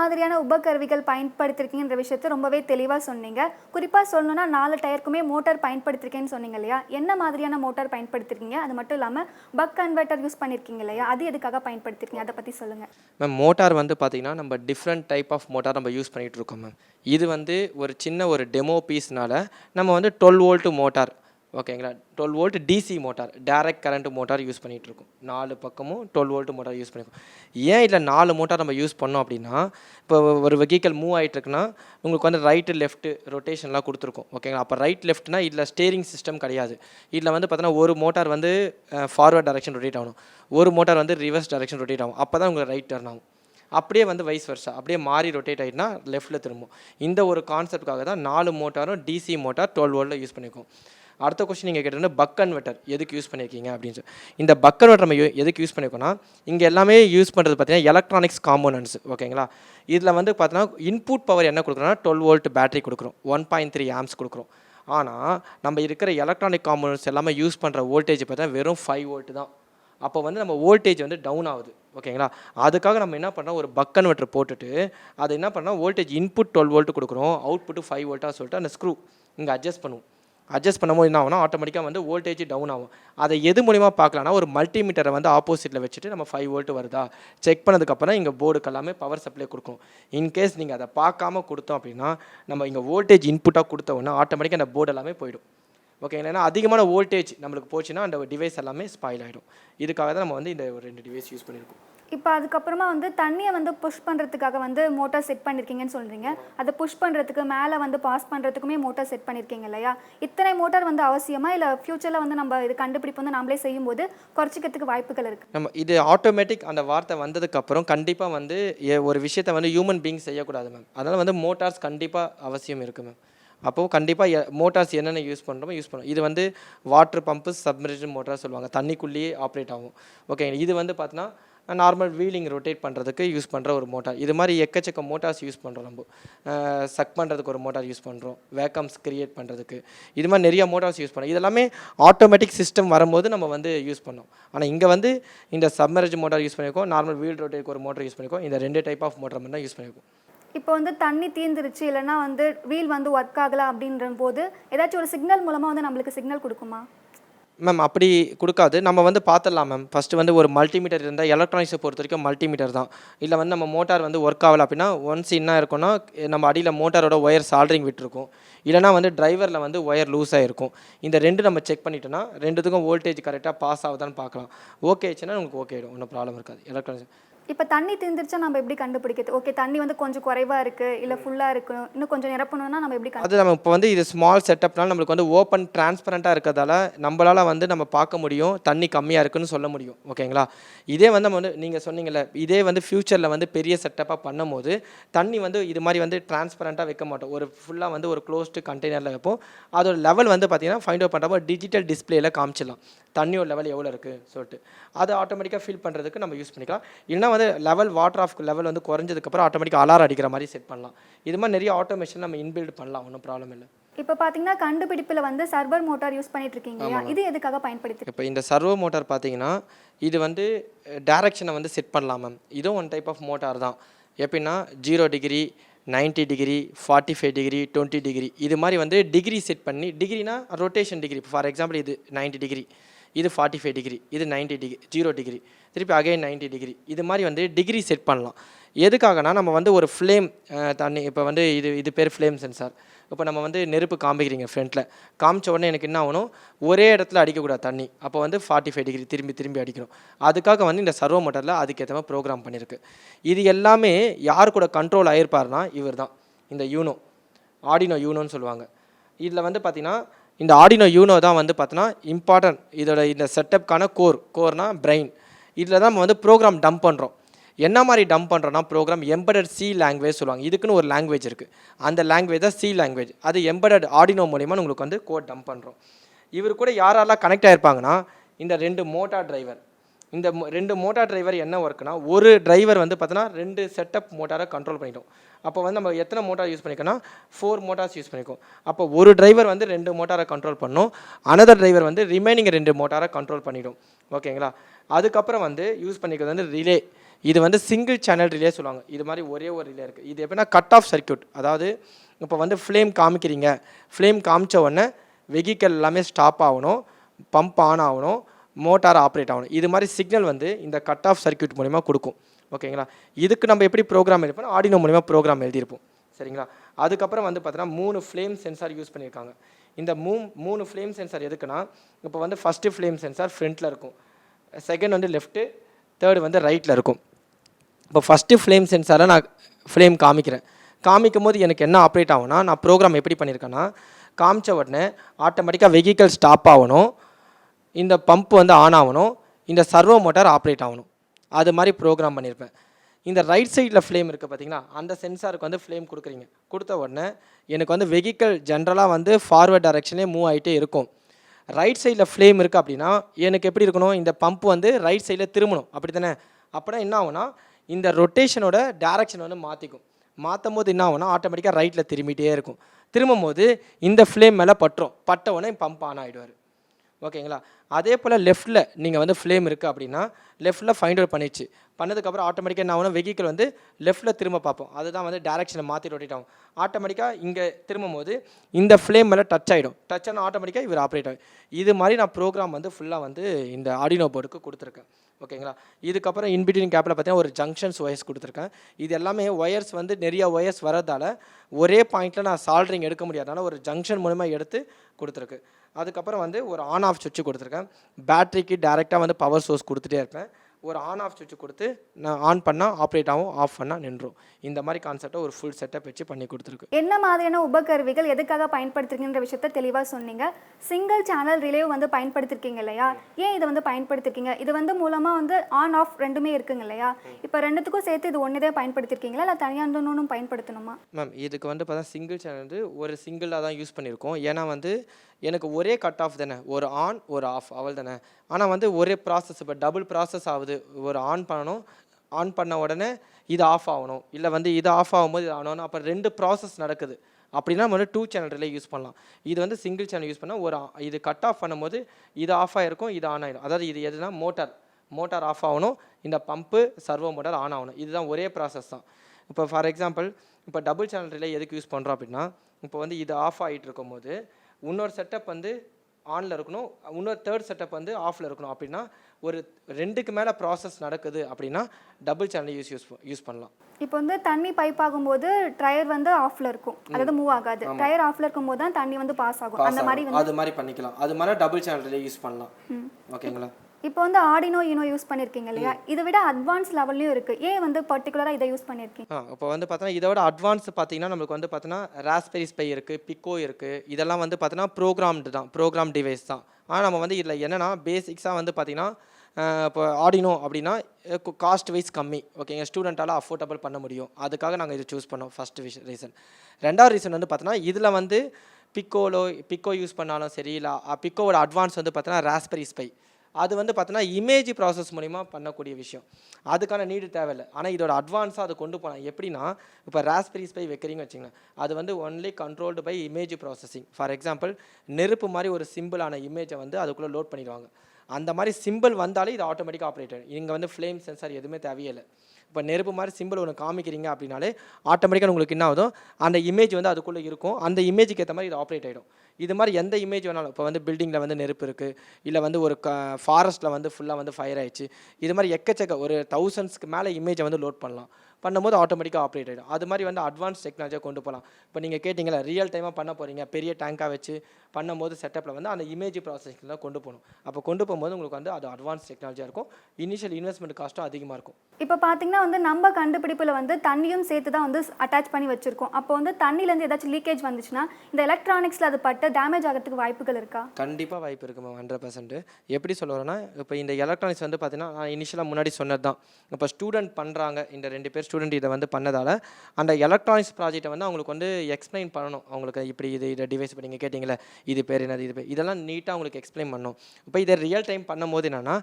மாதிரியான உபகருவிகள் பயன்படுத்திருக்கீங்கன்ற விஷயத்த ரொம்பவே தெளிவாக சொன்னீங்க. குறிப்பாக சொல்லணும்னா நாலு டயருக்குமே மோட்டார் பயன்படுத்திருக்கேன்னு சொன்னீங்க இல்லையா? என்ன மாதிரியான மோட்டார் பயன்படுத்திருக்கீங்க? அது மட்டும் இல்லாமல் பக் கன்வெர்ட்டர் யூஸ் பண்ணியிருக்கீங்க இல்லையா? அது எதுக்காக பயன்படுத்திருக்கீங்க? அதை பற்றி சொல்லுங்கள் மேம் மோட்டார் வந்து பார்த்தீங்கன்னா நம்ம டிஃப்ரெண்ட் டைப் ஆஃப் மோட்டார் நம்ம யூஸ் பண்ணிகிட்டு இருக்கோம் மேம். இது வந்து ஒரு சின்ன ஒரு டெமோ பீஸ்னால நம்ம வந்து டுவெல் வோல்ட்டு மோட்டார் ஓகேங்களா? Twelve volt DC motor direct current motor use பண்ணிகிட்ருக்கோம் நாலு பக்கமும் டுவெல் வோல்ட் மோட்டார் யூஸ் பண்ணியிருக்கோம் ஏன் இதில் நாலு மோட்டார் நம்ம யூஸ் பண்ணோம் அப்படின்னா இப்போ ஒரு வெஹிக்கல் மூவ் ஆகிட்டுருக்குன்னா உங்களுக்கு வந்து ரைட்டு லெஃப்ட்டு ரொட்டேஷன்லாம் கொடுத்துருக்கோம். ஓகேங்களா? அப்போ ரைட் லெஃப்ட்னா இதில் ஸ்டேரிங் சிஸ்டம் கிடையாது. இதில் வந்து பார்த்தோன்னா ஒரு மோட்டார் வந்து ஃபார்வர்ட் டைரக்ஷன் ரொட்டேட் ஆகணும். ஒரு மோட்டார் வந்து ரிவர்ஸ் டைரக்ஷன் ரொட்டேட் ஆகும். அப்போ தான் உங்களுக்கு ரைட் டர்ன் ஆகும். அப்படியே வந்து வைஸ் வருஷா அப்படியே மாறி ரொட்டேட் ஆகிட்டுனா லெஃப்ட்டில் திரும்பும். இந்த ஒரு கான்செப்டுக்காக தான் நாலு மோட்டாரும் டிசி மோட்டார் டுவெல் வோல்ட்டில் யூஸ் பண்ணியிருக்கோம் அடுத்த கொஸ்டின் நீங்கள் கேட்டது பக் கன்வெர்ட்டர் எதுக்கு யூஸ் பண்ணியிருக்கீங்க அப்படின்னு சொல்லி. இந்த பக் கன்வெர்ட்டர் நம்ம எதுக்கு யூஸ் பண்ணியிருக்கோம்னா இங்கே எல்லாமே யூஸ் பண்ணுறது பார்த்தீங்கன்னா எலக்ட்ரானிக்ஸ் காம்போனன்ட்ஸ் ஓகேங்களா இதில் வந்து பார்த்தீங்கன்னா இன்புட் பவர் என்ன கொடுக்குறோம்னா டுவெல் வோல்ட் பேட்டரி கொடுக்குறோம். ஒன் பாயிண்ட் த்ரீ ஆம்ஸ் கொடுக்குறோம். ஆனால் நம்ம இருக்கிற எலக்ட்ரானிக் காம்போனன்ட்ஸ் எல்லாமே யூஸ் பண்ணுற வோல்டேஜ் பார்த்தா வெறும் ஃபைவ் வோல்ட் தான். அப்போ வந்து நம்ம வோல்டேஜ் வந்து டவுன் ஆகுது ஓகேங்களா அதுக்காக நம்ம என்ன பண்ணோம் ஒரு பக் கன்வெர்ட்டர் போட்டுட்டு அது என்ன பண்ணோம் வோல்டேஜ் இன்புட் டுவெல் வோல்ட்டு கொடுக்குறோம் அவுட்புட்டு ஃபைவ் வோல்ட்டாக சொல்லிட்டு அந்த ஸ்க்ரூ இங்கே அட்ஜஸ்ட் பண்ணுவோம். அட்ஜஸ்ட் பண்ணும்போது என்ன ஆகும்னா ஆட்டோமேட்டிக்காக வந்து வோல்டேஜ் டவுன் ஆகும். அதை எது மூலிமா பார்க்கலாம்னா ஒரு மல்டிமீட்டரை வந்து ஆப்போசிட்டில் வச்சுட்டு நம்ம ஃபைவ் வோல்ட் வருதா? செக் பண்ணதுக்கப்புறம் இங்கே போர்டுக்கு எல்லாமே பவர் சப்ளை கொடுக்கும். இன்கேஸ் நீங்கள் அதை பார்க்காம கொடுத்தோம் அப்படின்னா நம்ம இங்கே வோல்டேஜ் இன்புட்டாக கொடுத்த உடனே ஆட்டோமேட்டிக்காக அந்த போர்டு எல்லாமே போயிடும். ஓகே ஏன்னா அதிகமான வோல்டேஜ் நம்மளுக்கு போச்சுன்னா அந்த டிவைஸ் எல்லாமே ஸ்பாயில் ஆகிடும் இதுக்காக தான் நம்ம வந்து இந்த ஒரு ரெண்டு டிவைஸ் யூஸ் பண்ணியிருக்கோம். இப்போ அதுக்கப்புறமா வந்து தண்ணியை வந்து புஷ் பண்ணுறதுக்காக வந்து மோட்டார் செட் பண்ணியிருக்கீங்கன்னு சொல்கிறீங்க அதை புஷ் பண்ணுறதுக்கு மேலே வந்து பாஸ் பண்ணுறதுக்குமே மோட்டார் செட் பண்ணியிருக்கீங்க இல்லையா? இத்தனை மோட்டார் வந்து அவசியமாக இல்லை ஃப்யூச்சரில் வந்து நம்ம இது கண்டுபிடிப்பு வந்து நம்மளே செய்யும்போது குறைச்சிக்கிறதுக்கு வாய்ப்புகள் இருக்குது நம்ம இது ஆட்டோமேட்டிக் அந்த வார்த்தை வந்ததுக்கப்புறம் கண்டிப்பாக வந்து ஒரு விஷயத்தை வந்து ஹியூமன் பீயிங் செய்யக்கூடாது மேம் அதனால் வந்து மோட்டார்ஸ் கண்டிப்பாக அவசியம் இருக்குது மேம் அப்போது கண்டிப்பாக மோட்டார்ஸ் என்னென்ன யூஸ் பண்ணுறோமோ யூஸ் பண்ணுவோம் இது வந்து வாட்டர் பம்பு சப்மரிஜன் மோட்டார் சொல்லுவாங்க. தண்ணிக்குள்ளேயே ஆப்ரேட் ஆகும். ஓகே இது வந்து பார்த்தீங்கன்னா நார்மல் வீலிங் ரொட்டேட் பண்ணுறதுக்கு யூஸ் பண்ணுற ஒரு மோட்டார் இது மாதிரி எக்கச்சக்க மோட்டார்ஸ் யூஸ் பண்ணுறோம் நம்ம. சக் பண்ணுறதுக்கு ஒரு மோட்டார் யூஸ் பண்ணுறோம் வேக்கம்ஸ் க்ரியேட் பண்ணுறதுக்கு இது மாதிரி நிறைய மோட்டார்ஸ் யூஸ் பண்ணுறோம் இதெல்லாமே ஆட்டோமேட்டிக் சிஸ்டம் வரும்போது நம்ம வந்து யூஸ் பண்ணோம். ஆனால் இங்கே வந்து இந்த சப்மரேஜ் மோட்டார் யூஸ் பண்ணியிருக்கோம் நார்மல் வீல் ரொட்டேட் ஒரு மோட்டார் யூஸ் பண்ணியிருக்கோம் இந்த ரெண்டு டைப் ஆஃப் மோட்டார் மட்டும் தான் யூஸ் பண்ணியிருக்கோம் இப்போ வந்து தண்ணி தீர்ந்துருச்சு இல்லைன்னா வந்து வீல் வந்து ஒர்க் ஆகலை அப்படின்ற போது ஏதாச்சும் ஒரு சிக்னல் மூலமாக வந்து நம்மளுக்கு சிக்னல் கொடுக்குமா? மேம் அப்படி கொடுக்காது. நம்ம வந்து பார்த்துடலாம் மேம் ஃபஸ்ட்டு வந்து ஒரு மல்டிமீட்டர் இருந்தால் எலக்ட்ரானிக்ஸை பொறுத்த வரைக்கும் மல்டிமீட்டர் தான். இல்லை வந்து நம்ம மோட்டார் வந்து ஒர்க் ஆகலை அப்படின்னா ஒன்ஸ் என்ன இருக்கும்னா நம்ம அடியில் மோட்டாரோட ஒயர் சால்ட்ரிங் விட்டுருக்கும். இல்லைனா வந்து டிரைவரில் வந்து ஒயர் லூஸ் ஆகிருக்கும் இந்த ரெண்டு நம்ம செக் பண்ணிட்டோன்னா ரெண்டுத்துக்கும் வோல்டேஜ் கரெக்டாக பாஸ் ஆகுதான்னு பார்க்கலாம். ஓகே ஆச்சுன்னா உங்களுக்கு ஓகே ஆகிடும் ஒன்றும் ப்ராப்ளம் இருக்காது. எலக்ட்ரானிக்ஸ் இப்போ தண்ணி தீர்ந்துருச்சா நம்ம எப்படி கண்டுபிடிக்கிறது? ஓகே தண்ணி வந்து கொஞ்சம் குறைவாக இருக்குது இல்லை ஃபுல்லாக இருக்கணும் இன்னும் கொஞ்சம் நிரப்பணும்னா நம்ம எப்படி அது நம்ம இப்போ வந்து இது ஸ்மால் செட்டப்னால நம்மளுக்கு வந்து ஓப்பன் டிரான்ஸ்பரண்ட்டாக இருக்கிறதால நம்மளால் வந்து நம்ம பார்க்க முடியும் தண்ணி கம்மியாக இருக்குன்னு சொல்ல முடியும். ஓகேங்களா இதே வந்து நம்ம வந்து நீங்கள் சொன்னீங்கல்ல இதே வந்து ஃப்யூச்சரில் வந்து பெரிய செட்டப்பாக பண்ணும்போது தண்ணி வந்து இது மாதிரி வந்து டிரான்ஸ்பரண்ட்டாக வைக்க மாட்டோம். ஒரு ஃபுல்லாக வந்து ஒரு க்ளோஸ்டு கண்டெய்னரில் வைப்போம். அதோட லெவல் வந்து பார்த்தீங்கன்னா ஃபைண்ட் அவுட் பண்ணுறப்போ டிஜிட்டல் டிஸ்பிளேல காமிச்சிடலாம். தண்ணியோட லெவல் எவ்வளோ இருக்குது சொல்லிட்டு. அதை ஆட்டோமேட்டிக்காக ஃபீல் பண்ணுறதுக்கு நம்ம யூஸ் பண்ணிக்கலாம். இல்லைனா வந்து லெவல் வாட்டர் ஆஃப் லெவல் வந்து குறைஞ்சதுக்கப்புறம் ஆட்டோமேட்டிக்காக அலாரம் அடிக்கிற மாதிரி செட் பண்ணலாம். இது மாதிரி நிறைய ஆட்டோமேஷன் நம்ம இன்பில்ட் பண்ணலாம் ஒன்றும் ப்ராப்ளம் இல்லை. இப்போ பார்த்தீங்கன்னா கண்டுபிடிப்பில் வந்து சர்வர் மோட்டார் யூஸ் பண்ணிட்டு இருக்கீங்க இது எதுக்காக பயன்படுத்தி இப்போ இந்த சர்வோ மோட்டார் பார்த்தீங்கன்னா இது வந்து டேரக்ஷனை வந்து செட் பண்ணலாம் மேம் இதுவும் ஒன் டைப் ஆஃப் மோட்டார் தான். எப்படின்னா zero degree 90 degree forty five degree twenty degree இது மாதிரி வந்து டிகிரி செட் பண்ணி டிகிரினா ரொட்டேஷன் டிகிரி ஃபார் எக்ஸாம்பிள் இது 90 டிகிரி இது ஃபார்ட்டி ஃபைவ் டிகிரி இது 90 டிகிரி ஜீரோ டிகிரி திருப்பி அகைன் 90 டிகிரி இது மாதிரி வந்து டிகிரி செட் பண்ணலாம். எதுக்காகனா நம்ம வந்து ஒரு ஃப்ளேம் தண்ணி இப்போ வந்து இது இது பேர் ஃப்ளேம் சென்சார் இப்போ நம்ம வந்து நெருப்பு காமிக்கிறீங்க ஃப்ரண்ட்டில் காமிச்ச உடனே எனக்கு என்ன ஆகணும்? ஒரே இடத்துல அடிக்கக்கூடாது தண்ணி. அப்போ வந்து ஃபார்ட்டி ஃபைவ் டிகிரி திரும்பி திரும்பி அடிக்கணும். அதுக்காக வந்து இந்த சர்வோ மோட்டரில் அதுக்கேற்ற மாதிரி ப்ரோக்ராம் பண்ணியிருக்கு இது எல்லாமே யார் கூட கண்ட்ரோல் ஆயிருப்பார்னா இவர் தான் இந்த யூனோ ஆடினோ யூனோன்னு சொல்லுவாங்க. இதில் வந்து பார்த்திங்கன்னா இந்த ஆடினோ யூனோ தான் வந்து பார்த்தோன்னா இம்பார்ட்டன்ட் இதோட இந்த செட்டப்க்கான கோர் கோர்னால் பிரெயின் இதில் தான் நம்ம வந்து ப்ரோக்ராம் டம்ப் பண்ணுறோம் என்ன மாதிரி டம்ப் பண்ணுறோன்னா ப்ரோக்ராம் எம்படட் சி லாங்குவேஜ் சொல்லுவாங்க. இதுக்குன்னு ஒரு லாங்குவேஜ் இருக்குது அந்த லாங்குவேஜ் தான் சி லாங்குவேஜ் அது எம்படட் ஆடினோ மூலிமா உங்களுக்கு வந்து கோட் டம்ப் பண்ணுறோம் இவர் கூட யாரெல்லாம் கனெக்ட் ஆகிருப்பாங்கன்னா இந்த ரெண்டு மோட்டார் டிரைவர் இந்த மோ- ரெண்டு மோட்டார் டிரைவர் என்ன ஒர்க்குனா ஒரு டிரைவர் வந்து பார்த்தோன்னா ரெண்டு செட்டப் மோட்டாரை கண்ட்ரோல் பண்ணிட்டோம் அப்போ வந்து நம்ம எத்தனை மோட்டார் யூஸ் பண்ணிக்கோன்னா ஃபோர் மோட்டார்ஸ் யூஸ் பண்ணிக்கோம். அப்போ ஒரு டிரைவர் வந்து ரெண்டு மோட்டாரை கண்ட்ரோல் பண்ணும். அனதர் டிரைவர் வந்து ரிமைனிங் ரெண்டு மோட்டாரை கண்ட்ரோல் பண்ணிடும். ஓகேங்களா? அதுக்கப்புறம் வந்து யூஸ் பண்ணிக்கிறது வந்து ரிலே இது வந்து சிங்கிள் சேனல் ரிலே சொல்லுவாங்க. இது மாதிரி ஒரே ஒரு ரிலே இருக்குது இது எப்படின்னா கட் ஆஃப் சர்க்யூட் அதாவது இப்போ வந்து ஃப்ளேம் காமிக்கிறீங்க. ஃப்ளேம் காமிச்ச உடனே வெஹிக்கல் எல்லாமே ஸ்டாப் ஆகணும். பம்ப் ஆன் ஆகணும். மோட்டார் ஆப்ரேட் ஆகணும். இது மாதிரி சிக்னல் வந்து இந்த கட் ஆஃப் சர்க்யூட் மூலிமா கொடுக்கும். ஓகேங்களா? இதுக்கு நம்ம எப்படி ப்ரோக்ராம் எழுதிப்போம் ஆடினோ மூலிமா ப்ரோக்ராம் எழுதியிருப்போம். சரிங்களா? அதுக்கப்புறம் வந்து பார்த்தீங்கன்னா மூணு ஃப்ளேம் சென்சார் யூஸ் பண்ணியிருக்காங்க. இந்த மூ மூணு ஃப்ளேம் சென்சார் எதுக்குன்னா இப்போ வந்து ஃபஸ்ட்டு ஃப்ளேம் சென்சார் ஃப்ரண்ட்டில் இருக்கும். செகண்ட் வந்து லெஃப்ட்டு தேர்டு வந்து ரைட்டில் இருக்கும். இப்போ ஃபஸ்ட்டு ஃப்ளேம் சென்சாரை நான் ஃப்ளேம் காமிக்கிறேன். காமிக்கும் போது எனக்கு என்ன ஆப்ரேட் ஆகும்னா நான் ப்ரோக்ராம் எப்படி பண்ணியிருக்கேன்னா காமிச்ச உடனே ஆட்டோமேட்டிக்காக வெஹிக்கல் ஸ்டாப் ஆகணும். இந்த பம்ப் வந்து ஆன் ஆகணும். இந்த சர்வோ மோட்டார் ஆப்ரேட் ஆகணும். அது மாதிரி ப்ரோக்ராம் பண்ணியிருப்பேன் இந்த ரைட் சைடில் ஃப்ளேம் இருக்குது பார்த்தீங்களா அந்த சென்சாருக்கு வந்து ஃப்ளேம் கொடுக்குறீங்க. கொடுத்த உடனே எனக்கு வந்து வெஹிக்கல் ஜென்ரலாக வந்து ஃபார்வர்ட் டைரக்ஷனே மூவ் ஆகிட்டே இருக்கும். ரைட் சைடில் ஃப்ளேம் இருக்குது அப்படின்னா எனக்கு எப்படி இருக்கணும்? இந்த பம்ப் வந்து ரைட் சைடில் திரும்பணும். அப்படி தானே அப்படின்னா என்ன ஆகும்னா இந்த ரொட்டேஷனோட டேரக்ஷன் வந்து மாற்றிக்கும் மாற்றும் போது என்ன ஆகும்னா ஆட்டோமேட்டிக்காக ரைட்டில் திரும்பிகிட்டே இருக்கும். திரும்பும் போது இந்த ஃப்ளேம் மேலே பட்டுரும். பட்ட உடனே பம்ப் ஆன் ஆகிடுவார் ஓகேங்களா? அதே போல் லெஃப்ட்டில் நீங்கள் வந்து ஃப்ளேம் இருக்குது அப்படின்னா லெஃப்ட்டில் ஃபைண்ட் அவுட் பண்ணிடுச்சு பண்ணதுக்கப்புறம் ஆட்டோமேட்டிக்காக என்ன ஆகணும் வெஹிக்கிள் வந்து லெஃப்ட்டில் திரும்ப பார்ப்போம். அதுதான் வந்து டேரக்ஷனை மாற்றி ரொட்டேட் ஆகும். ஆட்டோமேட்டிக்காக இங்கே திரும்பும் போது இந்த ஃப்ளேம் மேலே டச் ஆகிடும் டச் ஆனால் ஆட்டோமேட்டிக்காக இவர் ஆப்ரேட் ஆகும். இது மாதிரி நான் ப்ரோக்ராம் வந்து ஃபுல்லாக வந்து இந்த ஆடினோ போர்டுக்கு கொடுத்துருக்கேன். ஓகேங்களா? இதுக்கப்புறம் இன்பிட்வீன் கேப்பில் பார்த்தீங்கன்னா ஒரு ஜங்ஷன்ஸ் ஒயர்ஸ் கொடுத்துருக்கேன். இது எல்லாமே ஒயர்ஸ் வந்து நிறைய ஒயர்ஸ் வரதால ஒரே பாயிண்ட்டில் நான் சால்ட்ரிங் எடுக்க முடியாதனால ஒரு ஜங்ஷன் மூலமாக எடுத்து கொடுத்துருக்கு. அதுக்கப்புறம் வந்து ஒரு ஆன் ஆஃப் சுவிட்ச் கொடுத்துருக்கேன். பேட்டரிக்கு டேரெக்டாக வந்து பவர் சோர்ஸ் கொடுத்துட்டே இருப்பேன். ஒரு ஆன் ஆஃப் சுவிட்ச் கொடுத்து நான் ஆன் பண்ணால் ஆப்ரேட் ஆகும் ஆஃப் பண்ணால் நின்றும். இந்த மாதிரி கான்செப்டை ஒரு ஃபுல் செட்டப் வச்சு பண்ணி கொடுத்துருக்கு. என்ன மாதிரியான உபகருவிகள் எதுக்காக பயன்படுத்துறீங்கன்ற விஷயத்த தெளிவாக சொன்னீங்க. சிங்கிள் சேனல் ரிலே வந்து பயன்படுத்திருக்கீங்க இல்லையா? ஏன் இதை வந்து பயன்படுத்திருக்கீங்க? இது வந்து மூலமாக வந்து ஆன் ஆஃப் ரெண்டுமே இருக்குங்க இல்லையா? இப்போ ரெண்டுத்துக்கும் சேர்த்து இது ஒன்று தான் பயன்படுத்திருக்கீங்களா? இல்லை தனியாக இன்னொன்றும் பயன்படுத்தணுமா? மேம் இதுக்கு வந்து பார்த்தா சிங்கிள் சேனல் வந்து ஒரு சிங்கிளாக தான் யூஸ் பண்ணியிருக்கோம். ஏன்னா வந்து எனக்கு ஒரே கட் ஆஃப் தானே? ஒரு ஆன் ஒரு ஆஃப் அவள் தானே? ஆனால் வந்து ஒரே ப்ராசஸ் இப்போ டபுள் ப்ராசஸ் ஆகுது. ஒரு ஆன் பண்ணணும் ஆன் பண்ண உடனே இது ஆஃப் ஆகணும். இல்லை வந்து இது ஆஃப் ஆகும்போது இது ஆகணும் அப்போ ரெண்டு ப்ராசஸ் நடக்குது. அப்படின்னா வந்து டூ சேனல் ரிலே யூஸ் பண்ணலாம். இது வந்து சிங்கிள் சேனல் யூஸ் பண்ணால் ஒரு இது கட் ஆஃப் பண்ணும்போது இது ஆஃப் ஆகிருக்கும் இது ஆன் ஆகிடும் அதாவது இது எதுனா மோட்டார் மோட்டார் ஆஃப் ஆகணும். இந்த பம்பு சர்வோ மோட்டார் ஆன் ஆகணும். இதுதான் ஒரே ப்ராசஸ் தான். இப்போ ஃபார் எக்ஸாம்பிள் இப்போ டபுள் சேனல் ரிலே எதுக்கு யூஸ் பண்ணுறோம் அப்படின்னா இப்போ வந்து இது ஆஃப் ஆகிட்டு இருக்கும்போது இன்னொரு செட்டப் வந்து ஆனில் இருக்கணும். இன்னொரு தேர்ட் செட்டப் வந்து ஆஃபில் இருக்கணும். அப்படின்னா ஒரு ரெண்டுக்கு மேலே ப்ராசஸ் நடக்குது அப்படின்னா double channel use use use பண்ணலாம். இப்போ வந்து தண்ணி பைப் ஆகும்போது டயர் வந்து ஆஃப்ல இருக்கும். அதாவது மூவ் ஆகாது. டயர் ஆஃப்ல இருக்கும்போது தான் தண்ணி வந்து பாஸ் ஆகும். அந்த மாதிரி அது மாதிரி பண்ணிக்கலாம். அது மாதிரி டபுள் சேனல் யூஸ் பண்ணலாம். ஓகேங்களா? இப்போ வந்து ஆடினோ யூனோ யூஸ் பண்ணியிருக்கீங்க இல்லையா? இதை விட அட்வான்ஸ் லெவல்லையும் இருக்கு. ஏன் வந்து பர்டிகுலராக இதை யூஸ் பண்ணியிருக்கீங்க இப்போ வந்து பார்த்தோன்னா இதோட அட்வான்ஸ் பார்த்தீங்கன்னா நம்மளுக்கு வந்து பார்த்தோன்னா ராஸ்பெரி ஸ்பை இருக்குது பிக்கோ இருக்குது இதெல்லாம் வந்து பார்த்தோன்னா ப்ரோக்ராம்டு தான் ப்ரோக்ராம் டிவைஸ் தான். ஆனால் நம்ம வந்து இதில் என்னென்னா பேசிக்ஸாக வந்து பார்த்தீங்கன்னா இப்போ ஆடினோ அப்படின்னா காஸ்ட் வைஸ் கம்மி. ஓகேங்க ஸ்டூடெண்ட்டால் அஃபோர்டபுள் பண்ண முடியும். அதுக்காக நாங்கள் இதை சூஸ் பண்ணோம் ஃபஸ்ட் விஷ் ரீசன் ரெண்டாவது ரீசன் வந்து பார்த்தோன்னா இதில் வந்து பிக்கோலோ பிக்கோ யூஸ் பண்ணாலும் சரி இல்லை பிக்கோவோட அட்வான்ஸ் வந்து பார்த்தோன்னா ராஸ்பெரி ஸ்பை அது வந்து பார்த்தோன்னா இமேஜ் ப்ராசஸ் மூலிமா பண்ணக்கூடிய விஷயம். அதுக்கான நீடு தேவையில்லை. ஆனால் இதோட அட்வான்ஸாக அதை கொண்டு போகலாம் எப்படின்னா இப்போ ராஸ்பெரி ஸ்பை வைக்கிறீங்க வச்சுங்களேன் அது வந்து only controlled by image processing for example நெருப்பு மாதிரி ஒரு சிம்பிளான இமேஜை வந்து அதுக்குள்ளே லோட் பண்ணிடுவாங்க. அந்த மாதிரி சிம்பிள் வந்தாலே இது ஆட்டோமேட்டிக்காக ஆப்ரேட் ஆகிடும் இங்கே வந்து ஃப்ளேம் சென்சார் எதுவுமே தேவையில்லை இப்போ நெருப்பு மாதிரி சிம்பிள் ஒன்று காமிக்கிறீங்க அப்படின்னாலே ஆட்டோமேட்டிக்காக உங்களுக்கு என்ன ஆகுதோ அந்த இமேஜ் வந்து அதுக்குள்ளே இருக்கும். அந்த இமேஜுக்கு ஏற்ற மாதிரி இது ஆப்ரேட் ஆகிடும் இது மாதிரி எந்த இமேஜ் வேணாலும் இப்போ வந்து பில்டிங்கில் வந்து நெருப்பு இருக்குது இல்லை வந்து ஒரு க ஃபாரஸ்ட்டில் வந்து ஃபுல்லாக வந்து ஃபயர் ஆயிடுச்சு. இது மாதிரி எக்கச்சக்க ஒரு தௌசண்ட்ஸ்க்கு மேலே இமேஜை வந்து லோட் பண்ணலாம். பண்ணும்போது ஆட்டோமேட்டிக்காக ஆப்ரேட் ஆகிடும் அது மாதிரி வந்து அட்வான்ஸ் டெக்னாலஜியாக கொண்டு போகலாம் இப்போ நீங்கள் கேட்டிங்களா ரியல் டைமாக பண்ண போகிறீங்க பெரிய டேங்காக வச்சு பண்ணும்போது செட்டப்பில் வந்து அந்த இமேஜ் ப்ராசஸிங் தான் கொண்டு போகணும். அப்போ கொண்டு போகும்போது உங்களுக்கு வந்து அது அட்வான்ஸ் டெக்னாலஜியாக இருக்கும். இனிஷியல் இன்வெஸ்ட்மெண்ட் காஸ்ட்டும் அதிகமாக இருக்கும். இப்போ பார்த்தீங்கன்னா வந்து நம்ம கண்டுபிடிப்பில் வந்து தண்ணியும் சேர்த்து தான் வந்து அட்டாச் பண்ணி வச்சிருக்கோம். அப்போ வந்து தண்ணியிலேருந்து ஏதாச்சும் லீக்கேஜ் வந்துச்சுன்னா இந்த எலக்ட்ரானிக்ஸில் அது பட்டு டேமேஜ் ஆகிறதுக்கு வாய்ப்புகள் இருக்கா? கண்டிப்பாக வாய்ப்பு இருக்குது மேம் ஹண்ட்ரட் பர்சன்ட் எப்படி சொல்ல வரேன்னா இப்போ இந்த எலக்ட்ரானிக்ஸ் வந்து பார்த்தீங்கன்னா நான் இனிஷியலாக முன்னாடி சொன்னது தான் இப்போ ஸ்டூடெண்ட் பண்ணுறாங்க இந்த ரெண்டு பேர் ஸ்டூடெண்ட் இதை வந்து பண்ணதால் அந்த எலக்ட்ரானிக்ஸ் ப்ராஜெக்ட்டை வந்து அவங்களுக்கு வந்து எக்ஸ்பிளைன் பண்ணணும். அவங்களுக்கு இப்படி இது இதை டிவைஸ் இப்போ நீங்கள் கேட்டிங்களே இது பேர் என்னது இது பேர் இதெல்லாம் நீட்டாக அவங்களுக்கு எக்ஸ்பிளைன் பண்ணணும் இப்போ இதை ரியல் டைம் பண்ணும்போது என்னென்னா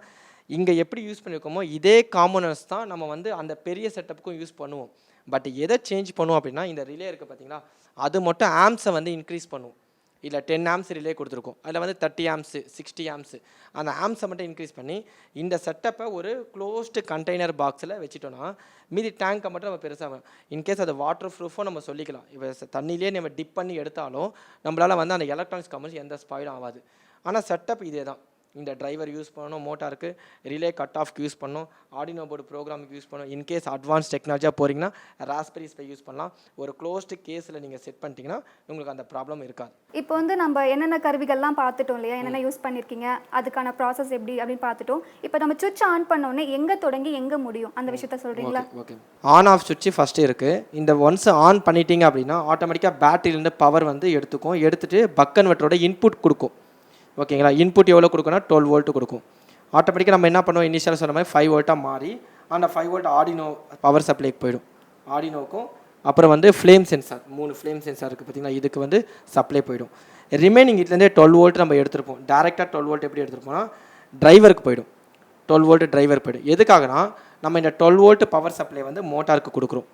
இங்கே எப்படி யூஸ் பண்ணியிருக்கோமோ இதே காம்போனன்ட்ஸ் தான் நம்ம வந்து அந்த பெரிய செட்டப்புக்கும் யூஸ் பண்ணுவோம். பட் எதை சேஞ்ச் பண்ணுவோம் அப்படின்னா இந்த ரிலே இருக்குது பார்த்தீங்களா அது மட்டும் ஆம்ஸை வந்து இன்க்ரீஸ் பண்ணுவோம் இல்லை டென் ஆம்ஸ் ரிலே கொடுத்துருக்கோம். அதில் வந்து தேர்ட்டி ஆம்ஸு சிக்ஸ்டி ஆம்ஸு அந்த ஆம்ஸை மட்டும் இன்க்ரீஸ் பண்ணி இந்த செட்டப்பை ஒரு க்ளோஸ்டு கண்டெய்னர் பாக்ஸில் வச்சுட்டோன்னா மீதி டேங்க்கை மட்டும் நம்ம பெருசாக இன்கேஸ் அது வாட்டர் ப்ரூஃபும் நம்ம சொல்லிக்கலாம். இப்போ தண்ணியிலே நம்ம டிப் பண்ணி எடுத்தாலும் நம்மளால் வந்து அந்த எலக்ட்ரானிக்ஸ் கம்பெனி எந்த ஸ்பாயிலும் ஆகாது. ஆனால் செட்டப் இதே தான் இந்த டிரைவர் யூஸ் பண்ணணும் மோட்டாருக்கு ரிலே கட் ஆஃப்க்கு யூஸ் பண்ணணும் ஆடினோ போர்டு ப்ரோக்ராமுக்கு யூஸ் பண்ணணும். இன்கேஸ் அட்வான்ஸ் டெக்னாலஜியாக போகிறீங்கன்னா ராஸ்பெரி ஸ்பை யூஸ் பண்ணலாம். ஒரு க்ளோஸ்டு கேஸில் நீங்கள் செட் பண்ணிட்டீங்கன்னா உங்களுக்கு அந்த ப்ராப்ளம் இருக்காது. இப்போ வந்து நம்ம என்னென்ன கருவிகள்லாம் பார்த்துட்டோம் இல்லையா? என்னென்ன யூஸ் பண்ணியிருக்கீங்க அதுக்கான ப்ராசஸ் எப்படி அப்படின்னு பார்த்துட்டோம். இப்போ நம்ம சுவிட்ச் ஆன் பண்ண உடனே எங்கே தொடங்கி எங்கே முடியும்? அந்த விஷயத்த சொல்கிறீங்களா ஓகே. ஆன் ஆஃப் சுவிட்ச் ஃபஸ்ட்டு இருக்குது இந்த ஒன்ஸ் ஆன் பண்ணிட்டீங்க அப்படின்னா ஆட்டோமேட்டிக்காக பேட்டரியிலேருந்து பவர் வந்து எடுத்துக்கும். எடுத்துட்டு பக்கன் வெட்டரோட இன்புட் கொடுக்கும். ஓகேங்களா? இன்புட் எவ்வளோ கொடுக்குன்னா டுவெல் வோல்ட் கொடுக்கும். ஆட்டோமேட்டிக்காக நம்ம என்ன பண்ணுவோம்? இனிஷியலாக சொன்ன மாதிரி ஃபைவ் வோல்ட்டாக மாறி அந்த ஃபைவ் வோல்ட் ஆடினோ பவர் சப்ளைக்கு போயிடும். ஆடினோக்கும் அப்புறம் வந்து ஃப்ளேம் சென்சார் மூணு ஃப்ளேம் சென்சார் இருக்குது பார்த்தீங்களா? இதுக்கு வந்து சப்ளை போயிடும். ரிமைனிங் இதுலேருந்தே டுவெல் வோல்ட் நம்ம எடுத்துருப்போம். டேரெக்டாக டுவெல் வோல்ட் எப்படி எடுத்துருப்போம்னா டிரைவருக்கு போயிடும். டுவெல் வோல்ட் டிரைவர் போயிடும். எதுக்காகனா நம்ம இந்த டுவெல் வோல்ட் பவர் சப்ளை வந்து மோட்டாருக்கு கொடுக்குறோம்.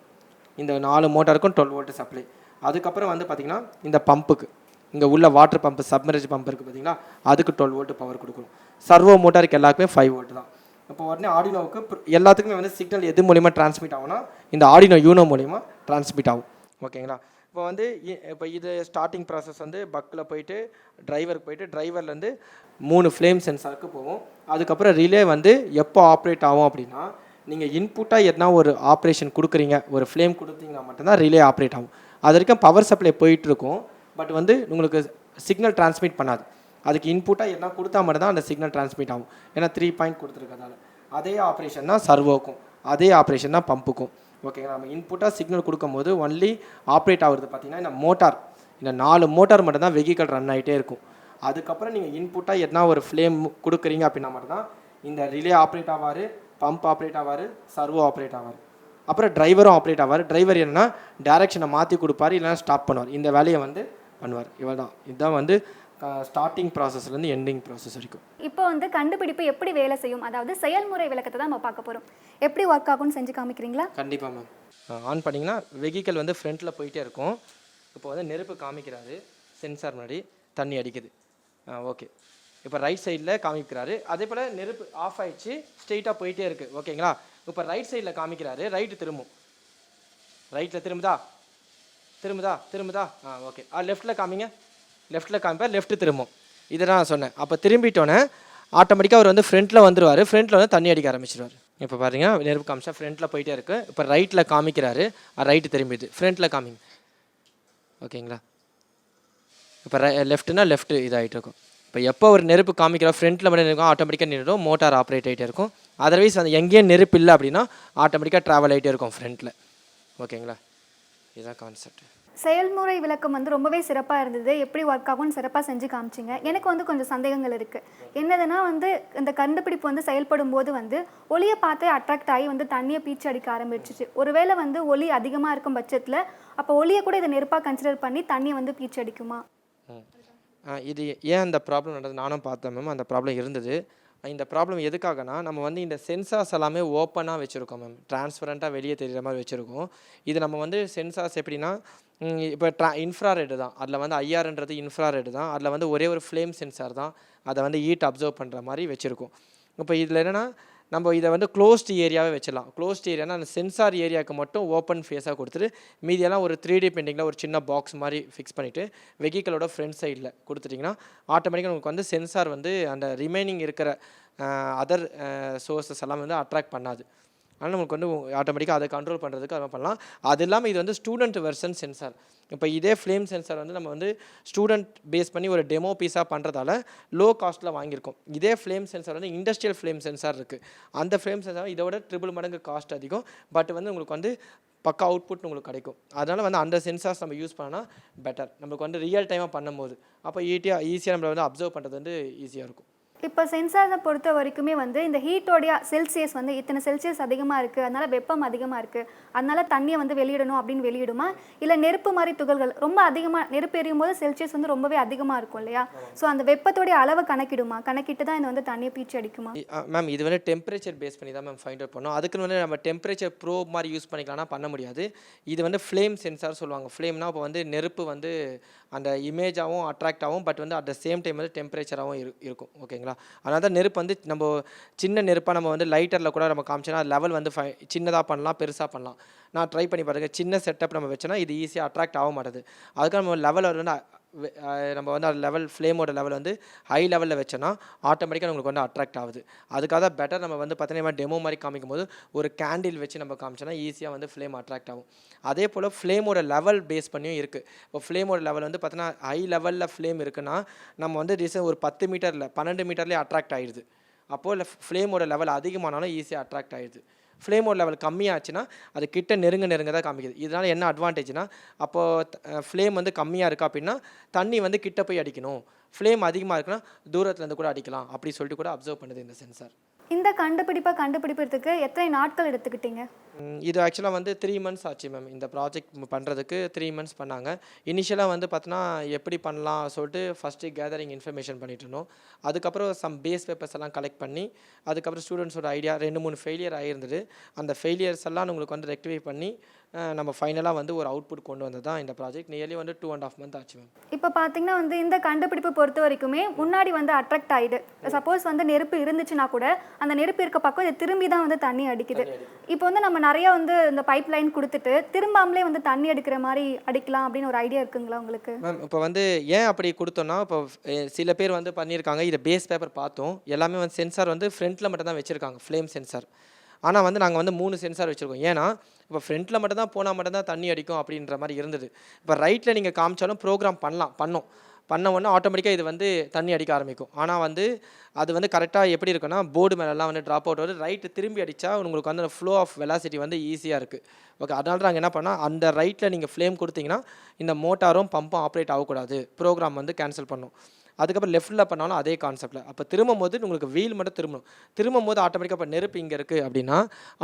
இந்த நாலு மோட்டாருக்கும் டுவெல் வோல்ட் சப்ளை அதுக்கப்புறம் வந்து பார்த்திங்கன்னா இந்த பம்புக்கு இங்கே உள்ள வாட்டர் பம்ப் சப்மரேஜ் பம்ப் இருக்குது பார்த்தீங்கன்னா அதுக்கு டுவெல் வோல்ட் பவர் கொடுக்கணும். சர்வோ மோட்டாருக்கு எல்லாருக்குமே ஃபைவ் வோல்ட் தான். இப்போ உடனே ஆடினோவுக்கு எல்லாத்துக்குமே வந்து சிக்னல் எது மூலிமா டிரான்ஸ்மிட் ஆகும்னா இந்த ஆடினோ யூனோ மூலிமா டிரான்ஸ்மிட் ஆகும். ஓகேங்களா? இப்போ வந்து இ- இப்போ இது ஸ்டார்டிங் ப்ராசஸ் வந்து பக்கில் போயிட்டு டிரைவருக்கு போயிட்டு டிரைவர்லேருந்து மூணு ஃப்ளேம் சென்சாருக்கு போகும். அதுக்கப்புறம் ரிலே வந்து எப்போ ஆப்ரேட் ஆகும் அப்படின்னா நீங்கள் இன்புட்டாக எதனா ஒரு ஆப்ரேஷன் கொடுக்குறீங்க ஒரு ஃப்ளேம் கொடுத்தீங்கன்னா மட்டும்தான் ரிலே ஆப்ரேட் ஆகும். அது வரைக்கும் பவர் சப்ளை போயிட்டுருக்கும் பட் வந்து உங்களுக்கு சிக்னல் டிரான்ஸ்மிட் பண்ணாது. அதுக்கு இன்புட்டாக எதனா கொடுத்தா மட்டும் தான் அந்த சிக்னல் டிரான்ஸ்மிட் ஆகும். ஏன்னா த்ரீ பாயிண்ட் கொடுத்துருக்கதால அதே ஆப்ரேஷன் தான் சர்வோக்கும் அதே ஆப்ரேஷன் தான் பம்புக்கும் ஓகேங்களா நம்ம இன்புட்டாக சிக்னல் கொடுக்கும்போது ஒன்லி ஆப்ரேட் ஆகுறது பார்த்தீங்கன்னா இந்த மோட்டார் இந்த நாலு மோட்டார் மட்டும் தான் வெஹிக்கல் ரன் ஆகிட்டே இருக்கும். அதுக்கப்புறம் நீங்கள் இன்புட்டாக எதனா ஒரு ஃப்ளேம் கொடுக்குறீங்க அப்படின்னா மட்டும்தான் இந்த ரிலே ஆப்ரேட் ஆவார் பம்ப் ஆப்ரேட் ஆவார் சர்வோ ஆப்ரேட் ஆவார். அப்புறம் டிரைவரும் ஆப்ரேட் ஆவார். டிரைவர் என்னென்னா டேரெக்ஷனை மாற்றி கொடுப்பாரு இல்லைன்னா ஸ்டாப் பண்ணுவார். இந்த வேலையை வந்து பண்ணுவார். இவ்வளோ தான் இதுதான் வந்து ஸ்டார்டிங் ப்ராசஸ்லேருந்து எண்டிங் ப்ராசஸ் வரைக்கும். இப்போ வந்து கண்டுபிடிப்பு எப்படி வேலை செய்யும்? அதாவது செயல்முறை விளக்கத்தை தான் நம்ம பார்க்க போறோம். எப்படி ஒர்க் ஆகும்னு செஞ்சு காமிக்கிறீங்களா? கண்டிப்பாக மேம் ஆன் பண்ணிங்கன்னா வெஹிக்கல் வந்து ஃப்ரண்ட்டில் போயிட்டே இருக்கும். இப்போ வந்து நெருப்பு காமிக்கிறாரு. சென்சார் முன்னாடி தண்ணி அடிக்குது. ஓகே இப்போ ரைட் சைடில் காமிக்கிறாரு. அதே போல் நெருப்பு ஆஃப் ஆயிடுச்சு. ஸ்ட்ரெயிட்டாக போயிட்டே இருக்குது ஓகேங்களா இப்போ ரைட் சைடில் காமிக்கிறாரு. ரைட்டு திரும்பும். ரைட்டில் திரும்புதா? திரும்புதா திரும்புதா? ஆ ஓகே ஆ லெஃப்ட்டில் காமிங்க. லெஃப்ட்டில் காமிப்பார் லெஃப்ட்டு திரும்பும். இதை நான் சொன்னேன். அப்போ திரும்பிட்டோன்னே ஆட்டோமேட்டிக்காக அவர் வந்து ஃப்ரண்ட்டில் வந்துடுவார் ஃப்ரண்ட்டில் வந்து தண்ணி அடிக்க ஆரம்பிச்சிருவார். இப்போ பாருங்க நெருப்பு காமிச்சா ஃப்ரண்ட்டில் போயிட்டே இருக்குது இப்போ ரைட்டில் காமிக்கிறாரு. ரைட்டு திரும்பிடுது ஃப்ரண்ட்டில் காமிங்க. ஓகேங்களா? இப்போ ரை லெஃப்ட்னா லெஃப்ட்டு இதாகிட்டு இருக்கும். இப்போ எப்போ ஒரு நெருப்பு காமிக்கிற ஃப்ரண்ட்டில் மட்டும் இருக்கும் ஆட்டோமேட்டிக்காக நின்றுடும் மோட்டார் ஆப்ரேட் ஆகிட்டே இருக்கும். அதர்வைஸ் அந்த எங்கேயும் நெருப்பு இல்லை அப்படின்னா ஆட்டோமேட்டிக்காக ட்ராவல் ஆகிட்டே இருக்கும் ஃப்ரண்ட்டில் ஓகேங்களா? இதுதான் கான்செப்ட் செயல்முறை விளக்கம் வந்து ரொம்பவே சிறப்பாக இருந்தது. எப்படி ஒர்க் ஆகும்னு சிறப்பாக செஞ்சு காமிச்சிங்க. எனக்கு வந்து கொஞ்சம் சந்தேகங்கள் இருக்குது என்னதுன்னா வந்து இந்த கண்டுபிடிப்பு வந்து செயல்படும் போது வந்து ஒளியை பார்த்தே அட்ராக்ட் ஆகி வந்து தண்ணியை பீச்சு அடிக்க ஆரம்பிச்சிச்சு ஒருவேளை வந்து ஒளி அதிகமாக இருக்கும் பட்சத்தில் அப்போ ஒளியை கூட இதை நெருப்பாக கன்சிடர் பண்ணி தண்ணியை வந்து பீச்சு அடிக்குமா? இது ஏன் அந்த ப்ராப்ளம் நடந்தது? நானும் பார்த்தேன் மேம் அந்த ப்ராப்ளம் இருந்தது. இந்த ப்ராப்ளம் எதுக்காகனா நம்ம வந்து இந்த சென்சார்ஸ் எல்லாமே ஓப்பனாக வச்சுருக்கோம் மேம் டிரான்ஸ்பரண்ட்டாக வெளியே தெரிகிற மாதிரி வச்சுருக்கோம். இது நம்ம வந்து சென்சார்ஸ் எப்படின்னா இப்போ ட்ரா இன்ஃப்ராரெட்டு தான். அதில் வந்து ஐஆர்ன்றது இன்ஃப்ராரெட் தான். அதில் வந்து ஒரே ஒரு ஃப்ளேம் சென்சார் தான். அதை வந்து ஈட் அப்சர்வ் பண்ணுற மாதிரி வச்சுருக்கோம். இப்போ இதில் என்னென்னா நம்ம இதை வந்து க்ளோஸ்டு ஏரியாவே வச்சிடலாம். க்ளோஸ்ட் ஏரியானா அந்த சென்சார் ஏரியாவுக்கு மட்டும் ஓப்பன் ஃபேஸாக கொடுத்துட்டு மீதியெல்லாம் ஒரு த்ரீ டி பெயிண்டிங்கில் ஒரு சின்ன பாக்ஸ் மாதிரி ஃபிக்ஸ் பண்ணிவிட்டு வெஹிக்கிளோட ஃப்ரண்ட் சைடில் கொடுத்துட்டிங்கன்னா ஆட்டோமேட்டிக்காக உங்களுக்கு வந்து சென்சார் வந்து அந்த ரிமைனிங் இருக்கிற அதர் சோர்ஸஸ் எல்லாம் வந்து அட்ராக்ட் பண்ணாது. ஆனால் நமக்கு வந்து ஆட்டோமேட்டிக்காக அதை கண்ட்ரோல் பண்ணுறதுக்கு அதை பண்ணலாம். அது இல்லாமல் இது வந்து ஸ்டூடெண்ட் வெர்ஷன் சென்சார் இப்போ இதே ஃப்ளேம் சென்சார் வந்து நம்ம வந்து ஸ்டூடெண்ட் பேஸ் பண்ணி ஒரு டெமோ பீஸாக பண்ணுறதால லோ காஸ்ட்டில் வாங்கியிருக்கோம். இதே ஃப்ளேம் சென்சார் வந்து இண்டஸ்ட்ரியல் ஃப்ளேம் சென்சார் இருக்குது அந்த ஃப்ளேம் சென்சார் இதோட ட்ரிபிள் மடங்கு காஸ்ட் அதிகம். பட் வந்து உங்களுக்கு வந்து பக்கா அவுட்புட் உங்களுக்கு கிடைக்கும். அதனால் வந்து அந்த சென்சார்ஸ் நம்ம யூஸ் பண்ணால் பெட்டர் நமக்கு வந்து ரியல் டைமாக பண்ணும்போது. அப்போ ஈட்டியாக ஈஸியாக நம்மளை வந்து அப்சர்வ் பண்ணுறது வந்து ஈஸியாக இருக்கும். இப்போ சென்சாரை பொறுத்த வரைக்குமே வந்து இந்த ஹீட்டோடைய செல்சியஸ் வந்து இத்தனை செல்சியஸ் அதிகமாக இருக்குது அதனால வெப்பம் அதிகமாக இருக்குது அதனால தண்ணியை வந்து வெளியிடணும் அப்படின்னு வெளியிடுமா? இல்லை நெருப்பு மாதிரி துகள்கள் ரொம்ப அதிகமாக நெருப்பு எரியும் போது செல்சியஸ் வந்து ரொம்பவே அதிகமாக இருக்கும் இல்லையா? ஸோ அந்த வெப்பத்தோடைய அளவை கணக்கிடுமா? கணக்கிட்டு தான் இந்த வந்து தண்ணியை பீச்சு அடிக்குமா? மேம் இது வந்து டெம்பரேச்சர் பேஸ் பண்ணி தான் மேம் ஃபைண்ட் அவுட் பண்ணோம். அதுக்குன்னு வந்து நம்ம டெம்பரேச்சர் ப்ரோ மாதிரி யூஸ் பண்ணிக்கலாம்னா பண்ண முடியாது. இது வந்து ஃப்ளேம் சென்சார் சொல்லுவாங்க. ஃப்ளேம்னா இப்போ வந்து நெருப்பு வந்து அந்த இமேஜாகவும் அட்ராக்ட் ஆகும் பட் வந்து அட் த சேம் டைம் வந்து டெம்பரேச்சராகவும் இரு இருக்கும். ஓகேங்களா அதனால் தான் நெருப்பு வந்து நம்ம சின்ன நெருப்பாக நம்ம வந்து லைட்டரில் கூட நம்ம காமிச்சோன்னா லெவல் வந்து ஃபை சின்னதாக பண்ணலாம் பெருசாக பண்ணலாம். நான் ட்ரை பண்ணி பாருங்கள் சின்ன செட்டப் நம்ம வச்சோன்னா இது ஈஸியாக அட்ராக்ட் ஆக மாட்டேது. அதுக்காக நம்ம லெவல் வந்து நம்ம வந்து லெவல் ஃப்ளேமோட லெவல் வந்து ஹை லெவலில் வச்சோன்னா ஆட்டோமேட்டிக்காக உங்களுக்கு வந்து அட்ராக்ட் ஆகுது. அதுக்காக தான் பெட்டர் நம்ம வந்து பார்த்தீங்கன்னா டெமோ மாதிரி காமிக்கும் போது ஒரு கேண்டில் வச்சு நம்ம காமிச்சோன்னா ஈஸியாக வந்து ஃப்ளேம் அட்ராக்ட் ஆகும். அதே போல் ஃப்ளேமோட லெவல் பேஸ் பண்ணியும் இருக்குது இப்போ ஃப்ளேமோட லெவல் வந்து பார்த்தீங்கன்னா ஹை லெவலில் ஃப்ளேம் இருக்குன்னா நம்ம வந்து ரீசன் ஒரு பத்து மீட்டரில் பன்னெண்டு மீட்டர்லேயே அட்ராக்ட் ஆகிடுது அப்போது ஃப்ளேமோட லெவல் அதிகமானாலும் ஈஸியாக அட்ராக்ட் ஆகிடுது ஃப்ளேமோட லெவல் கம்மியாச்சுன்னா அது கிட்ட நெருங்க நெருங்க தான் காமிக்குது. இதனால் என்ன அட்வான்டேஜ்னா அப்போது ஃப்ளேம் வந்து கம்மியாக இருக்கா அப்படின்னா தண்ணி வந்து கிட்ட போய் அடிக்கணும். ஃப்ளேம் அதிகமாக இருக்குன்னா தூரத்துலேருந்து கூட அடிக்கலாம். அப்படி சொல்லிட்டு கூட அப்சர்வ் பண்ணுது இந்த சென்சார் இந்த கண்டுபிடிப்பை கண்டுபிடிப்பதுக்கு எத்தனை நாட்கள் எடுத்துக்கிட்டீங்க? இது ஆக்சுவலாக வந்து த்ரீ மந்த்ஸ் ஆச்சு மேம் இந்த ப்ராஜெக்ட் பண்ணுறதுக்கு த்ரீ மந்த்ஸ் பண்ணாங்க. இனிஷியலாக வந்து பார்த்தோன்னா எப்படி பண்ணலாம் சொல்லிட்டு ஃபஸ்ட்டு கேதரிங் இன்ஃபர்மேஷன் பண்ணிட்டு இருந்தோம். அதுக்கப்புறம் சம் பேஸ் பேப்பர்ஸ் எல்லாம் கலெக்ட் பண்ணி அதுக்கப்புறம் ஸ்டூடெண்ட்ஸோட ஐடியா ரெண்டு மூணு ஃபெயிலியர் ஆகியிருந்தது அந்த ஃபெயிலியர்ஸ் எல்லாம் உங்களுக்கு வந்து ரெக்டிஃபை பண்ணி நம்ம ஃபைனலாக வந்து ஒரு அவுட்புட் கொண்டு வந்தது தான் இந்த ப்ராஜெக்ட் நியர்லி வந்து டூ அண்ட் ஆஃப் மந்த் ஆச்சு மேம் இப்போ பார்த்தீங்கன்னா வந்து இந்த கண்டுபிடிப்பு பொறுத்த வரைக்குமே முன்னாடி வந்து அட்ராக்ட் ஆயிடு. சப்போஸ் வந்து நெருப்பு இருந்துச்சுன்னா கூட அந்த நெருப்பு இருக்க பக்கம் இது திரும்பி தான் வந்து தண்ணி அடிக்குது. இப்போ வந்து நம்ம நிறைய வந்து இந்த பைப் லைன் கொடுத்துட்டு திரும்பாமலே வந்து தண்ணி அடிக்கிற மாதிரி அடிக்கலாம் அப்படின்னு ஒரு ஐடியா இருக்குங்களா உங்களுக்கு? மேம் இப்போ வந்து ஏன் அப்படி கொடுத்தோன்னா இப்போ சில பேர் வந்து பண்ணியிருக்காங்க. இதை பேஸ் பேப்பர் பார்த்தோம். எல்லாமே வந்து சென்சார் வந்து ஃப்ரண்ட்டில் மட்டும் தான் வச்சுருக்காங்க. ஃப்ளேம் சென்சார் ஆனால் வந்து நாங்கள் வந்து மூணு சென்சார் வச்சுருக்கோம். ஏன்னா இப்போ ஃப்ரண்ட்டில் மட்டும் தான் போனால் மட்டும் தான் தண்ணி அடிக்கும் அப்படின்ற மாதிரி இருந்தது. இப்போ ரைட்டில் நீங்கள் காமிச்சாலும் ப்ரோக்ராம் பண்ணலாம் பண்ணோம். பண்ண உடனே ஆட்டோமேட்டிக்காக இது வந்து தண்ணி அடிக்க ஆரம்பிக்கும். ஆனால் வந்து அது வந்து கரெக்டாக எப்படி இருக்குன்னா போர்டு மேலெல்லாம் வந்து ட்ராப் அவுட் வருது. ரைட்டு திரும்பி அடித்தா உங்களுக்கு வந்து அந்த ஃப்ளோ ஆஃப் வெலாசிட்டி வந்து ஈஸியாக இருக்குது ஓகே அதனால நாங்கள் என்ன பண்ணால் அந்த ரைட்டில் நீங்கள் ஃப்ளேம் கொடுத்தீங்கன்னா இந்த மோட்டாரும் பம்பும் ஆப்ரேட் ஆகக்கூடாது. ப்ரோக்ராம் வந்து கேன்சல் பண்ணும். அதுக்கப்புறம் லெஃப்ட்டில் பண்ணாலும் அதே கான்செப்ட்டில் அப்போ திரும்பும் போது உங்களுக்கு வீல் மட்டும் திரும்பணும். திரும்பும் போது ஆட்டோமேட்டிக்காக இப்போ நெருப்பு இங்கே இருக்குது அப்படின்னா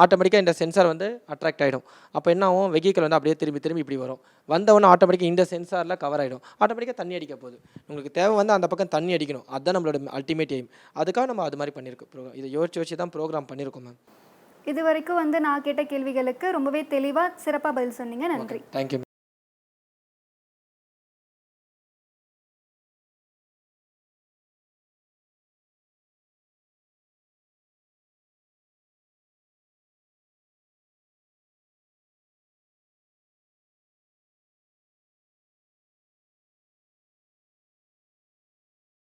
ஆட்டோமேட்டிக்காக இந்த சென்சார் வந்து அட்ராக்ட் ஆகிடும் அப்போ என்ன ஆகும்? வெஹிக்கிள் வந்து அப்படியே திரும்பி திரும்பி இப்படி வரும். வந்தவொடனே ஆட்டோமேட்டிக்காக இந்த சென்சாரில் கவர் ஆகிடும் ஆட்டோமேட்டிக்காக தண்ணி அடிக்க போகுது. உங்களுக்கு தேவை வந்து அந்த பக்கம் தண்ணி அடிக்கணும். அதுதான் நம்மளோட அல்டிமேட் எய்ம் அதுக்காக நம்ம அது மாதிரி பண்ணியிருக்கோம் ப்ரோக்ராம் இதை யோசிச்சு யோசிச்சு தான் ப்ரோக்ராம் பண்ணியிருக்கோம் மேம் இது வரைக்கும் வந்து நான் கேட்ட கேள்விகளுக்கு ரொம்பவே தெளிவாக சிறப்பாக பதில் சொன்னீங்க. நன்றி. தேங்க்யூ